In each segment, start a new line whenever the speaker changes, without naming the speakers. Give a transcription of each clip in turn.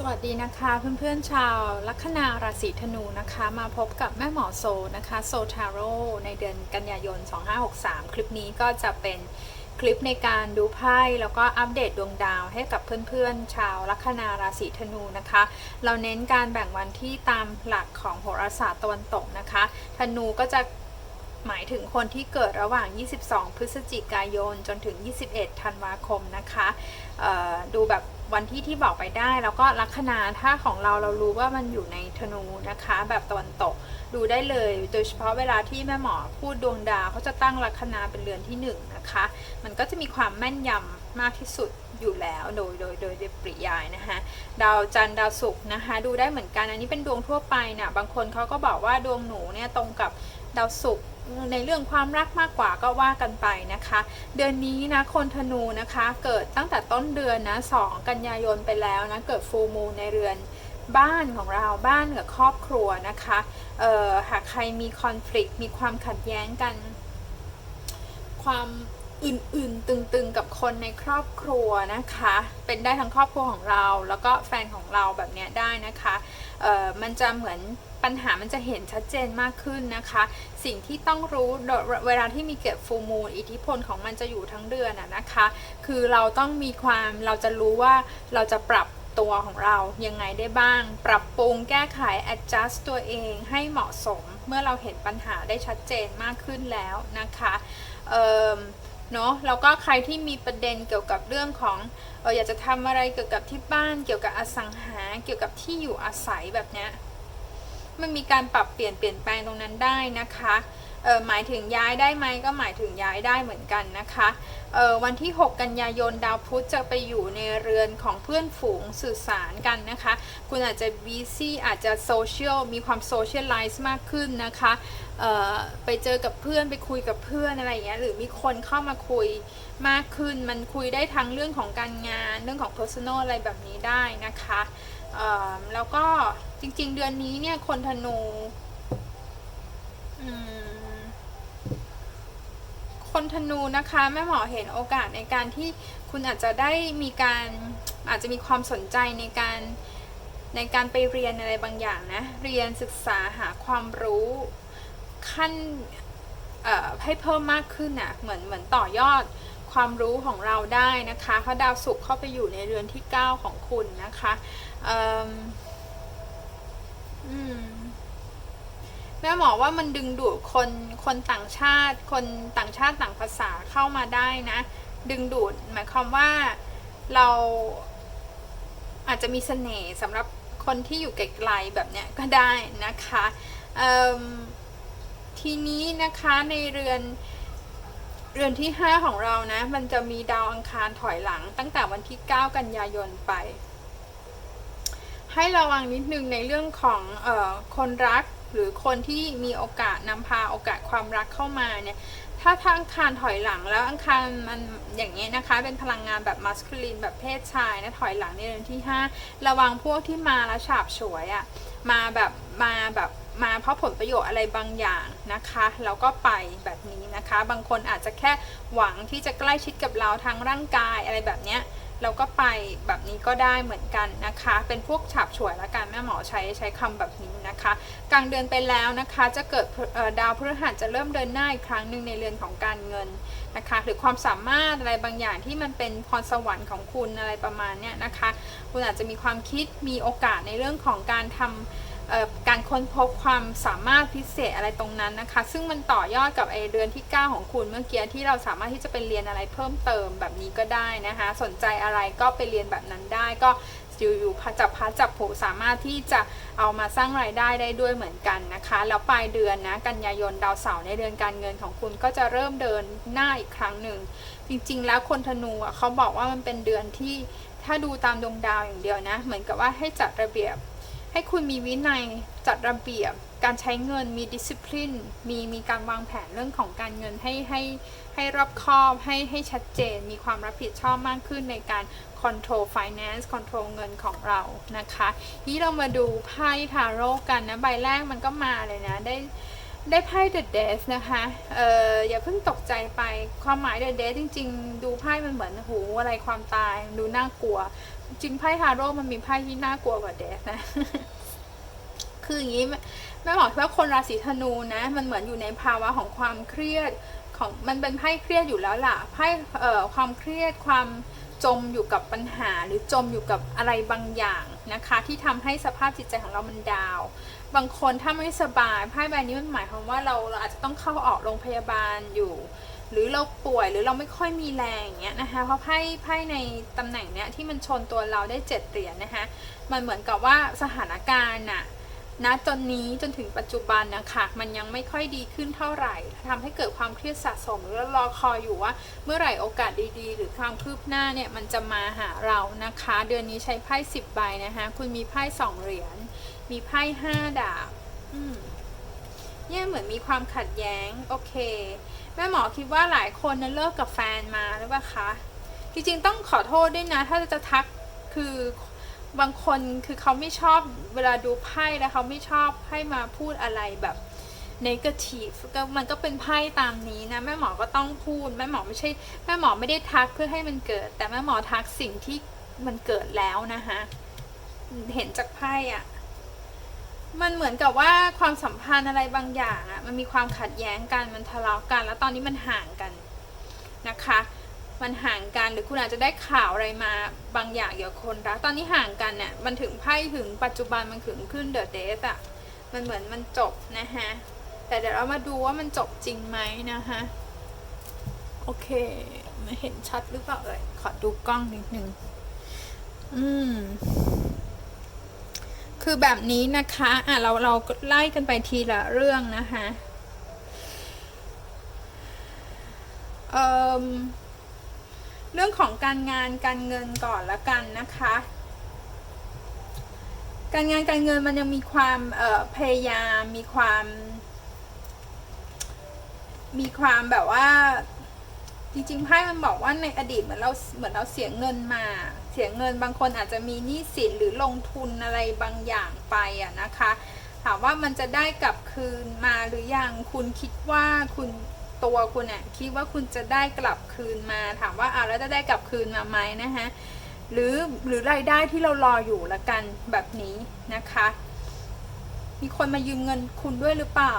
สวัสดีนะคะเพื่อนๆชาวลัคนาราศีธนูนะคะมาพบกับแม่หมอโซนะคะโซทาโร่ในเดือนกันยายน 2563 คลิปนี้ก็จะเป็นคลิปในการดูไพ่แล้วก็อัปเดตดวงดาวให้กับเพื่อนๆ ชาวลัคนาราศีธนูนะคะ เราเน้นการแบ่งวันที่ตามหลักของโหราศาสตร์ตะวันตกนะคะธนูก็จะหมายถึงคนที่เกิดระหว่าง 22 พฤศจิกายนจนถึง 21 ธันวาคมนะคะดูแบบ วันที่ที่บอกไปได้ แล้วก็ลัคนาถ้าของเราเรารู้ว่ามันอยู่ในธนูนะคะ แบบตะวันตกดูได้เลย โดยเฉพาะเวลาที่แม่หมอพูดดวงดาวเขาจะตั้งลัคนาเป็นเรือนที่1นนะคะ มันก็จะมีความแม่นยำมากที่สุดอยู่แล้วโดยโดยโดยโดยปริยายนะคะดาวจันทร์ดาวศุกร์นะคะ ดูได้เหมือนกันอันนี้เป็นดวงทั่วไปนะบางคนเขาก็บอกว่าดวงหนูเนี่ยตรงกับดาวศุกร์ ในเรื่องความรักมากกว่าก็ว่ากันไปนะคะ เดือนนี้นะคนธนูนะคะ เกิดตั้งแต่ต้นเดือนนะสองกันยายนไปแล้วนะเกิดฟูมูในเรือนบ้านของเราบ้านกับครอบครัวนะคะเอ่อหากใครมีคอน FLICT มีความขัดแย้งกัน ความ อื่นๆ ตึงๆ กับคนในครอบครัวนะคะ เป็นได้ทั้งครอบครัวของเรา แล้วก็แฟนของเราแบบนี้ได้นะคะเอ่อมันจะเหมือนปัญหามันจะเห็นชัดเจนมากขึ้นนะคะ สิ่งที่ต้องรู้โดยเวลาที่มีเกิดฟูมูลอิทธิพลของมันจะอยู่ทั้งเดือนอะนะคะ คือเราต้องมีความเราจะรู้ว่าเราจะปรับตัวของเรายังไงได้บ้าง ปรับปรุงแก้ไข adjust ตัวเองให้เหมาะสม เมื่อเราเห็นปัญหาได้ชัดเจนมากขึ้นแล้วนะคะ เนาะแล้วก็ใครที่มีประเด็นเกี่ยวกับเรื่องของเอออยากจะทำอะไรเกี่ยวกับที่บ้านเกี่ยวกับอสังหาเกี่ยวกับที่อยู่อาศัยแบบเนี้ยมันมีการปรับเปลี่ยนเปลี่ยนแปลงตรงนั้นได้นะคะ เออหมายถึงย้ายได้ไหมก็หมายถึงย้ายได้เหมือนกันนะคะเออวันที่ 6 กันยายนดาวพุธจะไปอยู่ในเรือนของเพื่อนฝูงสื่อสารกันนะคะ คุณอาจจะบีซี่อาจจะโซเชียลมีความโซเชียลไลซ์มากขึ้นนะคะเออไปเจอกับเพื่อนไปคุยกับเพื่อนอะไรอย่างเงี้ยหรือมีคนเข้ามาคุยมากขึ้น มันคุยได้ทั้งเรื่องของการงานเรื่องของ personal อะไรแบบนี้ได้นะคะแล้วก็จริงๆเดือนนี้เนี่ยคนธนูอืม คนธนูนะคะ แม่หมอเห็นโอกาสในการที่คุณอาจจะได้มีการอาจจะมีความสนใจในการในการไปเรียนอะไรบางอย่างนะ เรียนศึกษาหาความรู้ขั้นให้เพิ่มมากขึ้นน่ะเหมือนเหมือนต่อยอดความรู้ของเราได้นะคะเพราะดาวศุกร์เข้าไปอยู่ในเรือนที่ 9 ของคุณนะคะอือืม แม่หมอว่ามันดึงดูดคนคนต่างชาติ คนต่างชาติต่างภาษาเข้ามาได้นะ ดึงดูดหมายความว่าเราอาจจะมีเสน่ห์สำหรับคนที่อยู่ไกลๆแบบเนี้ยก็ได้นะคะทีนี้นะคะในเรือนเรือนที่ 5 ของเรานะ มันจะมีดาวอังคารถอยหลัง ตั้งแต่วันที่ 9 กันยายนไป ให้ระวังนิดนึงในเรื่องของออคนรัก หรือคนที่มีโอกาสนำพาโอกาสความรักเข้ามาเนี่ยถ้าทางอังคารถอยหลังแล้วอังคารมันอย่างนี้ยนะคะ เป็นพลังงานแบบมัสคูลินแบบเพศชายนะถอยหลังในเดือนที่ 5 ระวังพวกที่มาแล้วฉาบฉวยอะ่ะมาแบบมาแบบมาเพราะผลประโยชน์อะไรบางอย่างนะคะแล้วก็ไปแบบนี้นะคะ บางคนอาจจะแค่หวังที่จะใกล้ชิดกับเราทางร่างกายอะไรแบบเนี้ย เราก็ไปแบบนี้ก็ได้เหมือนกันนะคะ เป็นพวกฉาบฉวยละกันแม่หมอใช้ใช้คำแบบนี้นะคะ กลางเดือนไปแล้วนะคะ จะเกิดดาวพฤหัสจะเริ่มเดินหน้าอีกครั้งหนึ่งในเรือนของการเงินนะคะหรือความสามารถอะไรบางอย่างที่มันเป็นพรสวรรค์ของคุณอะไรประมาณเนี้ยนะคะ คุณอาจจะมีความคิดมีโอกาสในเรื่องของการทำเอ่อ การค้นพบความสามารถพิเศษอะไรตรงนั้นนะคะ ซึ่งมันต่อยอดกับไอเดือนที่ 9 ของคุณเมื่อกี้ที่เราสามารถที่จะไปเรียนอะไรเพิ่มเติมแบบนี้ก็ได้นะคะ สนใจอะไรก็ไปเรียนแบบนั้นได้ก็อยู่ๆพัจับพัดจับผูสามารถที่จะเอามาสร้างรายได้ได้ด้วยเหมือนกันนะคะ แล้วปลายเดือนนะกันยายนดาวเสาร์ในเดือนการเงินของคุณก็จะเริ่มเดินหน้าอีกครั้งหนึ่ง จริงๆ แล้วคนธนูอะเขาบอกว่ามันเป็นเดือนที่ถ้าดูตามดวงดาวอย่างเดียวนะ เหมือนกับว่าให้จัดระเบียบ ให้คุณมีวินัยจัดระเบียบ การใช้เงินมี discipline มีมีการวางแผนเรื่องของการเงินให้ให้ให้รอบคอบให้ให้ชัดเจน มีความรับผิดชอบมากขึ้นในการ control finance control เงินของเรานะคะนี่เรามาดูไพ่ทาโร่กันนะ ใบแรกมันก็มาเลยนะได้ได้ไพ่ The Death นะคะ เอ่อ อย่าเพิ่งตกใจไป ความหมาย The Death จริง ๆ ดูไพ่มันเหมือนหูอะไรความตาย ดูน่ากลัว จริงไพ่ทาโร่มันมีไพ่ที่น่ากลัวกว่าเดฟนะ คืออย่างนี้แม่บอกว่าคนราศีธนูนะ มันเหมือนอยู่ในภาวะของความเครียดของมันเป็นไพ่เครียดอยู่แล้วล่ะไพ่เอ่อความเครียดความจมอยู่กับปัญหาหรือจมอยู่กับอะไรบางอย่างนะคะ ที่ทำให้สภาพจิตใจของเรามันดาว บางคนถ้าไม่สบายไพ่ใบนี้มันหมายความว่าเราเราอาจจะต้องเข้าออกโรงพยาบาลอยู่ หรือเราป่วยหรือเราไม่ค่อยมีแรงอย่างเงี้ยนะคะเพราะไพ่ไพ่ในตำแหน่งเนี้ยที่มันชนตัวเราได้เจ็ดเหรียญนะคะมันเหมือนกับว่าสถานการณ์น่ะณจนนี้จนถึงปัจจุบันนะคะมันยังไม่ค่อยดีขึ้นเท่าไหร่ทำให้เกิดความเครียดสะสมหรือรอคอยอยู่ว่า เมื่อไหร่โอกาสดีๆ หรือความคืบหน้าเนี่ยมันจะมาหาเรานะคะ เดือนนี้ใช้ไพ่สิบใบนะคะคุณมีไพ่สองเหรียญมีไพ่ห้าดาบอืมเนี่ยเหมือนมีความขัดแย้งโอเค แม่หมอคิดว่าหลายคนนะเลิกกับแฟนมาหรือเปล่าคะ จริงๆต้องขอโทษด้วยนะ ถ้าจะทักคือบางคนคือเขาไม่ชอบเวลาดูไพ่แล้วเขาไม่ชอบให้มาพูดอะไรแบบ negative ก็มันก็เป็นไพ่ตามนี้นะ แม่หมอก็ต้องพูด แม่หมอไม่ใช่แม่หมอไม่ได้ทักเพื่อให้มันเกิด แต่แม่หมอทักสิ่งที่มันเกิดแล้วนะคะเห็นจากไพ่อะ มันเหมือนกับว่าความสัมพันธ์อะไรบางอย่างอะมันมีความขัดแย้งกันมันทะเลาะกัน แล้วตอนนี้มันห่างกันนะคะ มันห่างกันหรือคุณอาจจะได้ข่าวอะไรมาบางอย่างเกี่ยวกับคนรักตอนนี้ห่างกันเนี่ยมันถึงไพ่ถึงปัจจุบันมันถึงขึ้นเดอะเดทอะมันเหมือนมันจบนะฮะแต่เดี๋ยวเรามาดูว่ามันจบจริงไหมนะคะโอเคม่เห็นชัดหรือเปล่าเลยขอดูกล้องนิดนึงอืม คือแบบนี้นะคะอะเราเราไล่กันไปทีละเรื่องนะคะเอ่อเรื่องของการงานการเงินก่อนละกันนะคะ การงานการเงินมันยังมีความเอ่อพยายามมีความ มีความแบบว่า จริงๆไพ่มันบอกว่าในอดีตเหมือนเราเหมือนเราเสียเงินมา เสียเงินบางคนอาจจะมีหนี้สินหรือลงทุนอะไรบางอย่างไปอะนะคะ ถามว่ามันจะได้กลับคืนมาหรือยังคุณคิดว่าคุณตัวคุณเนี่ยคิดว่าคุณจะได้กลับคืนมา ถามว่าอ่าแล้วจะได้กลับคืนมาไหมนะคะหรือหรือรายได้ที่เรารออยู่ละกันแบบนี้นะคะ มีคนมายืมเงินคุณด้วยหรือเปล่า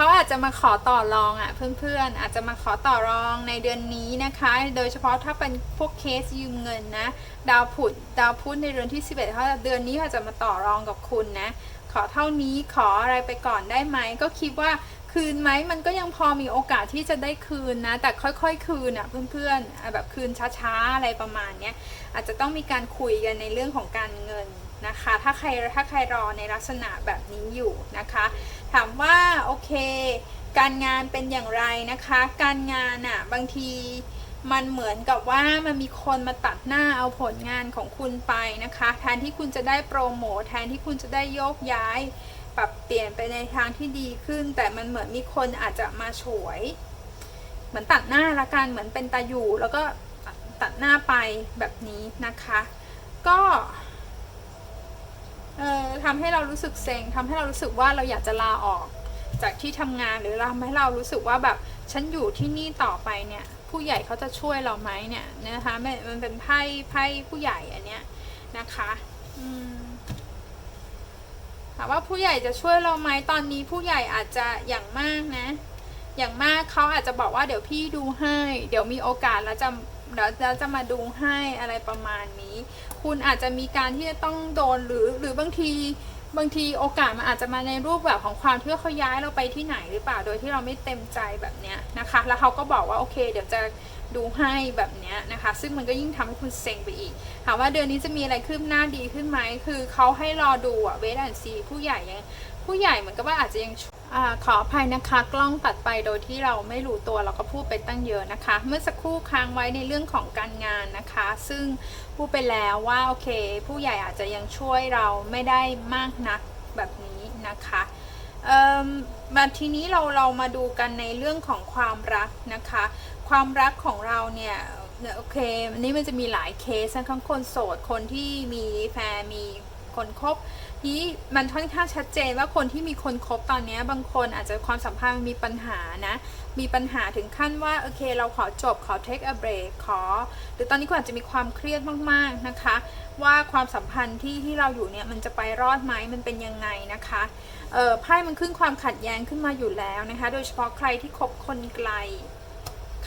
เขาอาจจะมาขอต่อรองอะเพื่อนๆ อาจจะมาขอต่อรองในเดือนนี้นะคะ โดยเฉพาะถ้าเป็นพวกเคสยืมเงินนะ ดาวผุดดาวพุธในเดือนที่ 11เขาเดือนนี้เขาจะมาต่อรองกับคุณนะ ขอเท่านี้ขออะไรไปก่อนได้ไหมก็คิดว่าคืนไหมมันก็ยังพอมีโอกาสที่จะได้คืนนะ แต่ค่อยๆ คืนอะเพื่อนๆแบบคืนช้าๆอะไรประมาณเนี้ยอาจจะต้องมีการคุยกันในเรื่องของการเงินนะคะ ถ้าใครถ้าใครรอในลักษณะแบบนี้อยู่นะคะ ถามว่าโอเค การงานเป็นอย่างไรนะคะ การงานอะ่ะบางทีมันเหมือนกับว่ามันมีคนมาตัดหน้าเอาผลงานของคุณไปนะคะ แทนที่คุณจะได้โปรโมทแทนที่คุณจะได้โยกย้าย ปรับเปลี่ยนไปในทางที่ดีขึ้น แต่มันเหมือนมีคนอาจจะมาฉวย เหมือนตัดหน้าละกันเหมือนเป็นตาอยู่ แล้วก็ตัดหน้าไปแบบนี้นะคะ ก็ เออทำให้เรารู้สึกเซ็งทำให้เรารู้สึกว่าเราอยากจะลาออก จากที่ทำงานหรือทำให้เรารู้สึกว่าแบบฉันอยู่ที่นี่ต่อไปเนี่ย ผู้ใหญ่เขาจะช่วยเราไหมเนี่ยนะคะมันเป็นไพ่ไพ่ผู้ใหญ่อันเนี้ยนะคะถามว่าผู้ใหญ่จะช่วยเราไหมตอนนี้ผู้ใหญ่อาจจะอย่างมากนะ อย่างมากเขาอาจจะบอกว่าเดี๋ยวพี่ดูให้ เดี๋ยวมีโอกาสแล้วจะเดี๋ยวเราจะมาดูให้อะไรประมาณนี้ คุณอาจจะมีการที่จะต้องโดนหรือหรือบางทีบางทีโอกาสมันอาจจะมาในรูปแบบของความที่ว่าเขาย้ายเราไปที่ไหนหรือเปล่าโดยที่เราไม่เต็มใจแบบเนี้ยนะคะ แล้วเขาก็บอกว่าโอเค เดี๋ยวจะดูให้แบบเนี้ยนะคะ ซึ่งมันก็ยิ่งทำให้คุณเซ็งไปอีกถามว่าเดือนนี้จะมีอะไรคืบหน้าดีขึ้นไหมคือเขาให้รอดูอะเวทแอนซีผู้ใหญ่ยังผู้ใหญ่เหมือนกับว่าอาจจะยัง อขออภัยนะคะ กล้องตัดไปโดยที่เราไม่รู้ตัวเราก็พูดไปตั้งเยอะนะคะ เมื่อสักครู่ค้างไว้ในเรื่องของการงานนะคะ ซึ่งพูดไปแล้วว่าโอเค ผู้ใหญ่อาจจะยังช่วยเราไม่ได้มากนักแบบนี้นะคะมมาทีนี้เราเรามาดูกันในเรื่องของความรักนะคะ ความรักของเราเนี่ยโอเคอันนี้มันจะมีหลายเคสทั้งคนโสดคนที่มีแฟนมี คนคบนี้มันค่อนข้างชัดเจนว่าคนที่มีคนคบตอนนี้บางคนอาจจะความสัมพันธ์มีปัญหานะ มีปัญหาถึงขั้นว่าโอเค เราขอจบขอ take a break ขอ หรือตอนนี้คุณอาจจะมีความเครียดมากๆนะคะ ว่าความสัมพันธ์ที่ที่เราอยู่เนี่ยมันจะไปรอดไหมมันเป็นยังไงนะคะไพ่มันขึ้นความขัดแย้งขึ้นมาอยู่แล้วนะคะ โดยเฉพาะใครที่คบคนไกล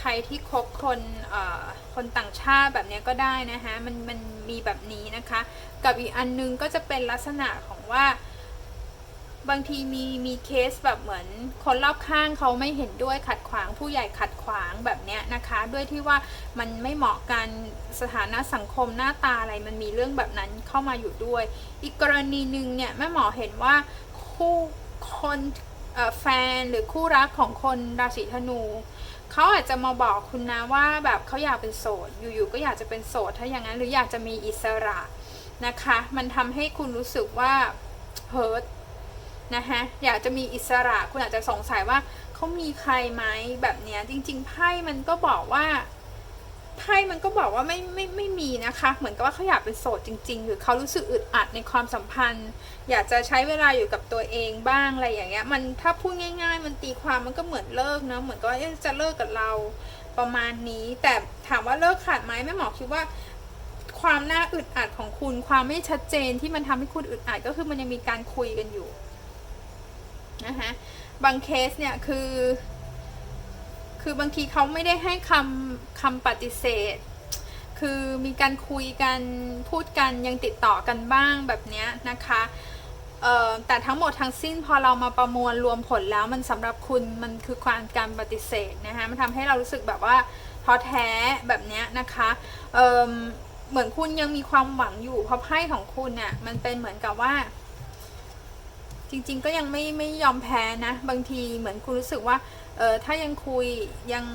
ใครที่คบคนเอ่อคนต่างชาติแบบเนี้ยก็ได้นะคะมันมันมีแบบนี้นะคะ กับอีกอันนึงก็จะเป็นลักษณะของว่า บางทีมีมีเคสแบบเหมือนคนรอบข้างเขาไม่เห็นด้วยขัดขวางผู้ใหญ่ขัดขวางแบบเนี้ยนะคะ ด้วยที่ว่ามันไม่เหมาะกันสถานะสังคมหน้าตาอะไรมันมีเรื่องแบบนั้นเข้ามาอยู่ด้วย อีกกรณีหนึ่งเนี่ยแม่หมอเห็นว่าคู่คนเอ่อแฟนหรือคู่รักของคนราศีธนู เขาอาจจะมาบอกคุณนะว่าแบบเขาอยากเป็นโสด อยู่ๆก็อยากจะเป็นโสดถ้าอย่างนั้นหรืออยากจะมีอิสระนะคะ มันทำให้คุณรู้สึกว่าเฮิร์ตนะคะอยากจะมีอิสระคุณอาจจะสงสัยว่าเขามีใครไหมแบบเนี้ยจริง ๆ ไพ่มันก็บอกว่า ไพ่มันก็บอกว่าไม่ไม่ไม่มีนะคะ เหมือนกับว่าเขาอยากเป็นโสดจริง ๆ หรือเขารู้สึกอึดอัดในความสัมพันธ์ อยากจะใช้เวลาอยู่กับตัวเองบ้างอะไรอย่างเงี้ย มันถ้าพูดง่าย ๆ มันตีความมันก็เหมือนเลิกนะเหมือนกับว่าเอ๊ะจะเลิกกับเราประมาณนี้ แต่ถามว่าเลิกขาดไหมแม่หมอคิดว่า ความน่าอึดอัดของคุณ ความไม่ชัดเจนที่มันทำให้คุณอึดอัดก็คือมันยังมีการคุยกันอยู่นะคะบางเคสเนี่ยคือ คือบางทีเขาไม่ได้ให้คำคำปฏิเสธ คือมีการคุยกันพูดกันยังติดต่อกันบ้างแบบเนี้ยนะคะแต่ทั้งหมดทั้งสิ้นพอเรามาประมวลรวมผลแล้วมันสำหรับคุณมันคือความการปฏิเสธนะคะมันทำให้เรารู้สึกแบบว่าท้อแท้แบบเนี้ยนะคะเเหมือนคุณยังมีความหวังอยู่เพราะไพ่ของคุณเนี่ยมันเป็นเหมือนกับว่า จริง ๆ ก็ยังไม่ไม่ยอมแพ้นะ บางทีเหมือนคุณรู้สึกว่าเออถ้ายังคุยยัง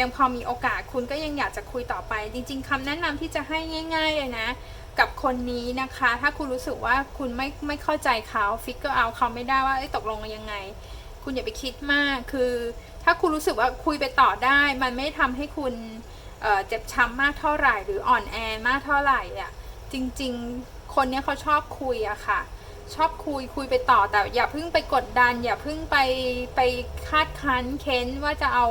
ยังพอมีโอกาสคุณก็ยังอยากจะคุยต่อไป จริง ๆคำแนะนำที่จะให้ง่าย ๆ เลยนะ กับคนนี้นะคะ ถ้าคุณรู้สึกว่าคุณไม่ไม่เข้าใจเขาฟิกเกอร์เอาเขาไม่ได้ว่าตกลงยังไง คุณอย่าไปคิดมากคือ ถ้าคุณรู้สึกว่าคุยไปต่อได้ มันไม่ทำให้คุณเเจ็บช้ำมากเท่าไหร่ หรืออ่อนแอมากเท่าไหร่อะจริง ๆ คนเนี้ยเขาชอบคุยอะค่ะ ชอบคุยคุยไปต่อแต่ อย่าเพิ่งไปกดดัน อย่าเพิ่งไปไปคาดคั้นเค้นว่าจะเอา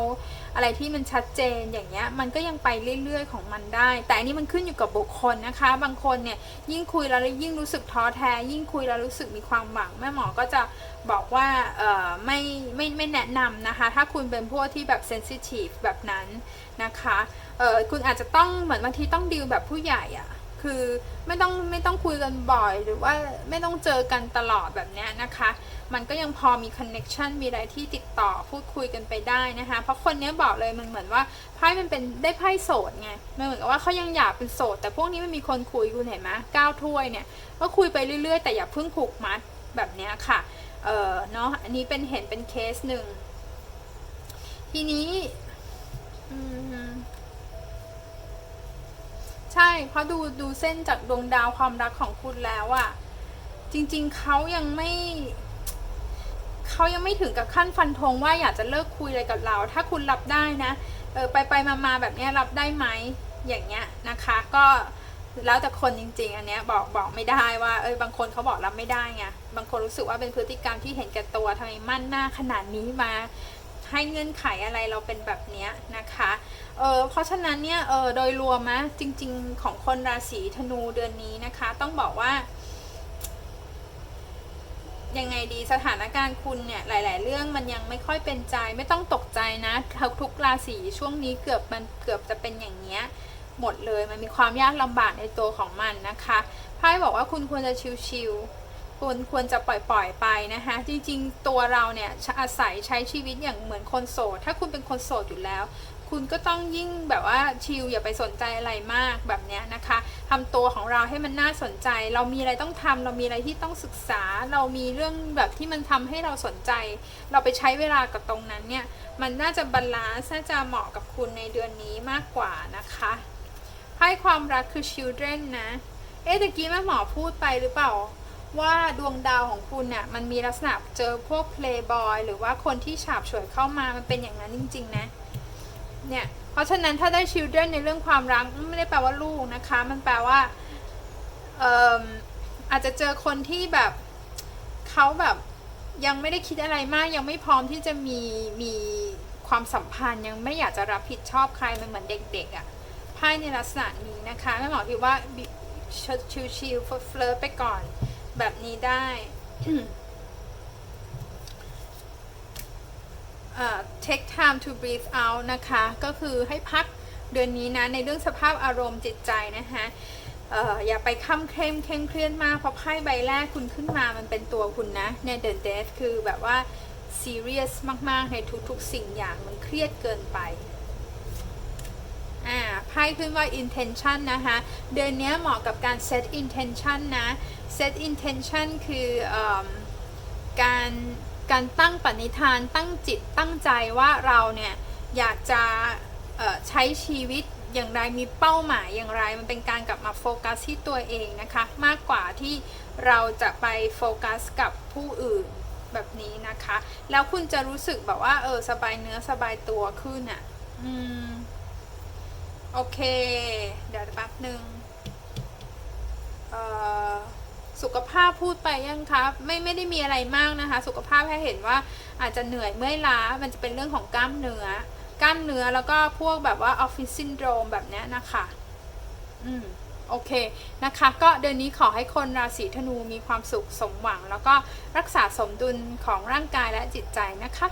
อะไรที่มันชัดเจนอย่างเงี้ยมันก็ยังไปเรื่อยๆของมันได้ แต่อันนี้มันขึ้นอยู่กับบุคคลนะคะ บางคนเนี่ยยิ่งคุยแล้วยิ่งรู้สึกท้อแท้ ยิ่งคุยแล้วรู้สึกมีความหวังแม่หมอก็จะบอกว่าเออไม่ไม่ไม่แนะนำนะคะ ถ้าคุณเป็นพวกที่แบบเซนซิทีฟแบบนั้นนะคะเออคุณอาจจะต้องเหมือนบางทีต้องดีลแบบผู้ใหญ่อะ คือไม่ต้องไม่ต้องคุยกันบ่อยหรือว่าไม่ต้องเจอกันตลอดแบบนี้นะคะ มันก็ยังพอมีคอนเน็ชันมีอะไรที่ติดต่อพูดคุยกันไปได้นะคะ เพราะคนนี้บอกเลยมันเหมือนว่าไพ่มันเป็นได้ไพ่โสดไงมันเหมือนกับว่าเขายังอยากเป็นโสด แต่พวกนี้มันมีคนคุยคุณเห็นไหมก้าวถ้วยเนี่ยก็คุยไปเรื่อยๆ แต่อย่าเพิ่งผูกมัดแบบนี้ค่ะ เออเนาะอันนี้เป็นเห็นเป็นเคสหนึ่งทีนี้อืม ใช่ เพราะดูดูเส้นจากดวงดาวความรักของคุณแล้วอะจริง ๆเขายังไม่เขายังไม่ถึงกับขั้นฟันธงว่าอยากจะเลิกคุยอะไรกับเรา ถ้าคุณรับได้นะเออไปไปมามาแบบนี้รับได้ไหมอย่างเงี้ยนะคะ ก็แล้วแต่คนจริง ๆ อันเนี้ยบอกบอกไม่ได้ว่าเออบางคนเขาบอกรับไม่ได้ไงบางคนรู้สึกว่าเป็นพฤติกรรมที่เห็นแก่ตัวทำไมมั่นหน้าขนาดนี้มาให้เงื่อนไขอะไรเราเป็นแบบเนี้ยนะคะ เออเพราะฉะนั้นเนี่ยเออโดยรวมนะจริง ๆ ของคนราศีธนูเดือนนี้นะคะ ต้องบอกว่า ยังไงดีสถานการณ์คุณเนี่ยหลาย ๆ เรื่องมันยังไม่ค่อยเป็นใจไม่ต้องตกใจนะทุกราศีช่วงนี้เกือบมันเกือบจะเป็นอย่างเนี้ยหมดเลยมันมีความยากลำบากในตัวของมันนะคะไพ่บอกว่าคุณควรจะชิวๆคุณควรจะปล่อยๆไปนะคะ จริงๆ ตัวเราเนี่ยอาศัยใช้ชีวิตอย่างเหมือนคนโสด ถ้าคุณเป็นคนโสดอยู่แล้ว คุณก็ต้องยิ่งแบบว่าชิลอย่าไปสนใจอะไรมากแบบเนี้ยนะคะทำตัวของเราให้มันน่าสนใจ เรามีอะไรต้องทำเรามีอะไรที่ต้องศึกษา เรามีเรื่องแบบที่มันทำให้เราสนใจ เราไปใช้เวลากับตรงนั้นเนี่ยมันน่าจะบาลานซ์น่าจะเหมาะกับคุณในเดือนนี้มากกว่านะคะไพ่ความรักคือ children นะเอ๊ะตะกี้แม่หมอพูดไปหรือเปล่าว่าดวงดาวของคุณเนี่ยมันมีลักษณะเจอพวก playboy หรือว่าคนที่ฉาบฉวยเข้ามามันเป็นอย่างนั้นจริง ๆ นะ เนี่ย เพราะฉะนั้นถ้าได้ children ในเรื่องความรักไม่ได้แปลว่าลูกนะคะ มันแปลว่าเอิ่มอาจจะเจอคนที่แบบเขาแบบยังไม่ได้คิดอะไรมาก ยังไม่พร้อมที่จะมีมีความสัมพันธ์ยังไม่อยากจะรับผิดชอบใครมันเหมือนเด็กๆอะ่ะไพ่ในลักษณะนี้นะคะแม่หมอคิดว่าชิลๆเฟลิร์ไปก่อนแบบนี้ได้ เอ่อ take time to breathe out นะคะ ก็คือให้พักเดือนนี้นะ ในเรื่องสภาพอารมณ์จิตใจนะคะออย่าไปข้าเคร่งเคร่งเครียดมากเพราะไพ่ใบแรกคุณขึ้นมามันเป็นตัวคุณนะเนี่ย the death คือแบบว่า serious มาก ๆ ในทุก ๆ สิ่งอย่างมันเครียดเกินไปอ่าไพ่ขึ้นว่า intention นะคะ เดือนนี้เหมาะกับการ set intention นะ set intention คืออการ การตั้งปณิธานตั้งจิตตั้งใจว่าเราเนี่ยอยากจะใช้ชีวิตอย่างไรมีเป้าหมายอย่างไร มันเป็นการกลับมาโฟกัสที่ตัวเองนะคะ มากกว่าที่เราจะไปโฟกัสกับผู้อื่นแบบนี้นะคะ แล้วคุณจะรู้สึกแบบว่าเออสบายเนื้อสบายตัวขึ้นอะ่ะอืมโอเค เดี๋ยวแป๊บหนึ่งเอ่อ สุขภาพพูดไปยังคะไม่ไม่ได้มีอะไรมากนะคะ สุขภาพแค่เห็นว่าอาจจะเหนื่อยเมื่อยล้ามันจะเป็นเรื่องของกล้ามเนื้อกล้ามเนื้อแล้วก็พวกแบบว่าออฟฟิศซินโดรมแบบนี้นะคะอืมโอเคนะคะ ก็เดือนนี้ขอให้คนราศีธนูมีความสุขสมหวัง แล้วก็รักษาสมดุลของร่างกายและจิตใจนะคะ